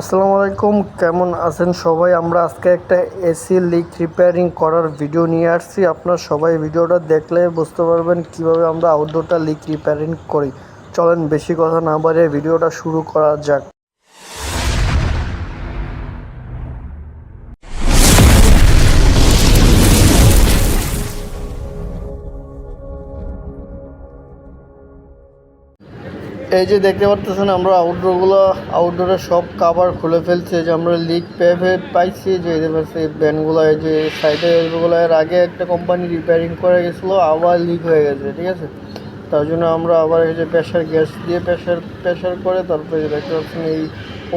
আসসালামু আলাইকুম, কেমন আছেন সবাই? আমরা আজকে একটা এসি লিক রিপেয়ারিং করার ভিডিও নিয়ে আসছি। আপনারা সবাই ভিডিওটা দেখলে বুঝতে পারবেন কীভাবে আমরা আউটডোরটা লিক রিপেয়ারিং করি। চলেন, বেশি কথা না বাড়িয়ে ভিডিওটা শুরু করা যাক। এই যে দেখতে পারতেছেন আমরা আউটডোরগুলো আউটডোরের সব কাভার খুলে ফেলছে। যে আমরা লিক ফে- পাইছি, যে যে পাশে ব্যানগুলো এই যে সাইডে এগুলো এর আগে একটা কোম্পানি রিপেয়ারিং করে গেছিল, আবার লিক হয়ে গেছে, ঠিক আছে? তার জন্য আমরা আবার এই যে প্রেশার গ্যাস দিয়ে প্রেশার প্রেশার করে তারপরে দেখতে পাচ্ছেন এই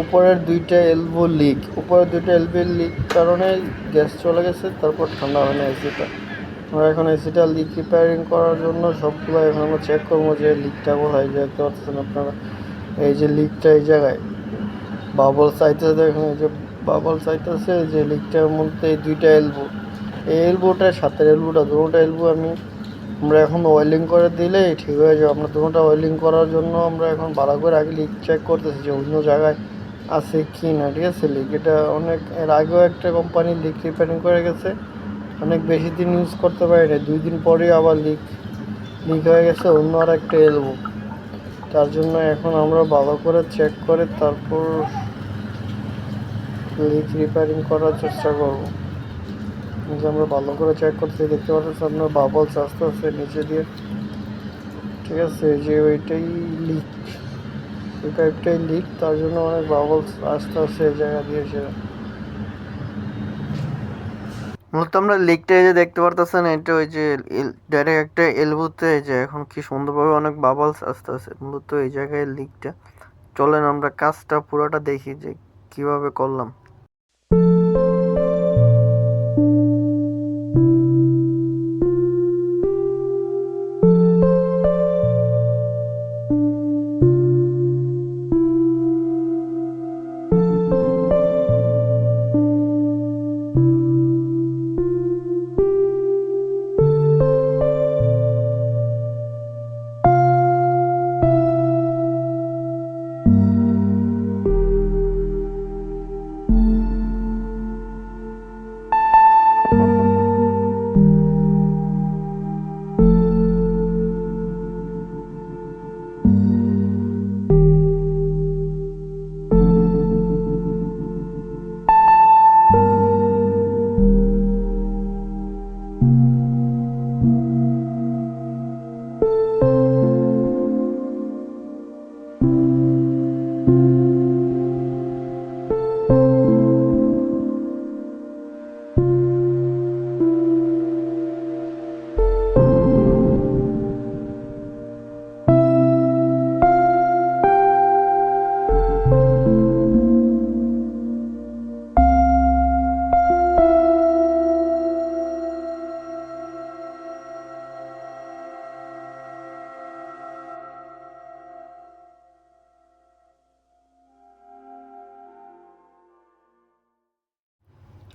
উপরের দুইটা এলবো লিক উপরের দুইটা এলবো লিক কারণে গ্যাস চলে গেছে, তারপর ঠান্ডা হয় না এসিটা আমরা এখন এসিটা লিক রিপেয়ারিং করার জন্য সবগুলো এখন আমরা চেক করব যে লিকটা কোথায় দেখতে পাচ্ছেন আপনারা এই যে লিকটা এই জায়গায়। বাবল চাইতেছে দেখুন, এই যে বাবল চাইতেছে এই যে লিকটার মধ্যে এই দুইটা এলবো এই এলবোটা সাতের এলবোটা দুটোটা এলবো আমি, আমরা এখন ওয়েল্ডিং করে দিলেই ঠিক হয়ে যাবে। আমরা দুটোটা ওয়েল্ডিং করার জন্য আমরা এখন ভালো করে আগে লিক চেক করতেছি যে অন্য জায়গায় আছে কি না ঠিক আছে? লিক এটা অনেক, এর আগেও একটা কোম্পানি লিক রিপেয়ারিং করে গেছে। অনেক বেশি দিন ইউজ করতে পারি না দুই দিন পরেই আবার লিক লিক হয়ে গেছে, অন্য আর একটা এলবো। তার জন্য এখন আমরা ভালো করে চেক করে তারপর লিক রিপেয়ারিং করার চেষ্টা করব। যে আমরা ভালো করে চেক করতে দেখতে পাচ্ছি আপনার বাবলস আস্তে আস্তে নিচে দিয়ে। ঠিক আছে যে ওইটাই লিক ওই পাইপটাই লিক তার জন্য অনেক বাবলস আস্তে আস্তে এই জায়গা দিয়ে সেটা মূলত আমরা লেকটা এই যে দেখতে পারতেছেন, এটা ওই যে ডাইরেক্ট একটা এলবোতে যে এখন কি সুন্দরভাবে অনেক বাবলস আসতে আছে মূলত এই জায়গায় লিকটা। চলেন আমরা কাজটা পুরোটা দেখি যে কীভাবে করলাম।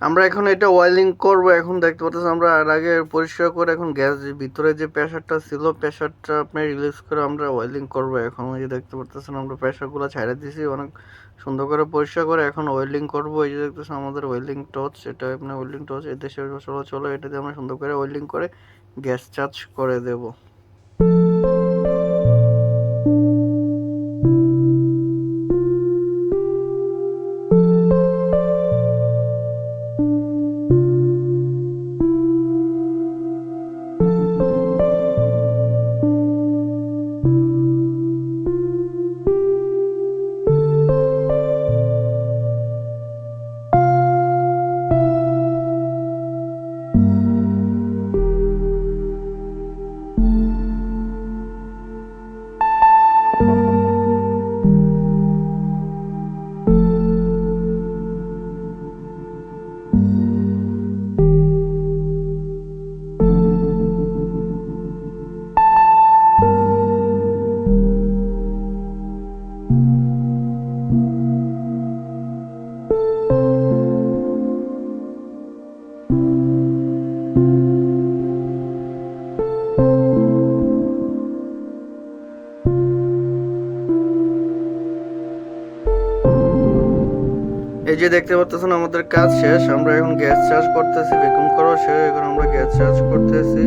আমরা এখন এটা ওয়েলিং করব, এখন দেখতে পাচ্ছেন আমরা আর আগে পরিষ্কার করে এখন গ্যাস ভিতরে যে প্রেশারটা ছিল প্রেশারটা আপনি রিলিজ করে আমরা ওয়েলিং করব। এখন এই যে দেখতে পাচ্ছেন আমরা প্রেশারগুলো ছাড়া দিয়েছি, অনেক সুন্দর করে পরিষ্কার করে এখন ওয়েল্ডিং করব। এই যে দেখতেছেন আমাদের ওয়েল্ডিং টর্চ, এটা আপনার ওয়েল্ডিং টর্চ, এই দেশে চলো চলো এটা দিয়ে আমরা সুন্দর করে ওয়েল্ডিং করে গ্যাস চার্জ করে দেবো। এই যে দেখতে পাচ্ছেন আমাদের কাজ শেষ। আমরা এখন গ্যাস চার্জ করতেছি ভ্যাকুম করা শেষ। এখন আমরা গ্যাস চার্জ করতেছি।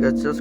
Gas charge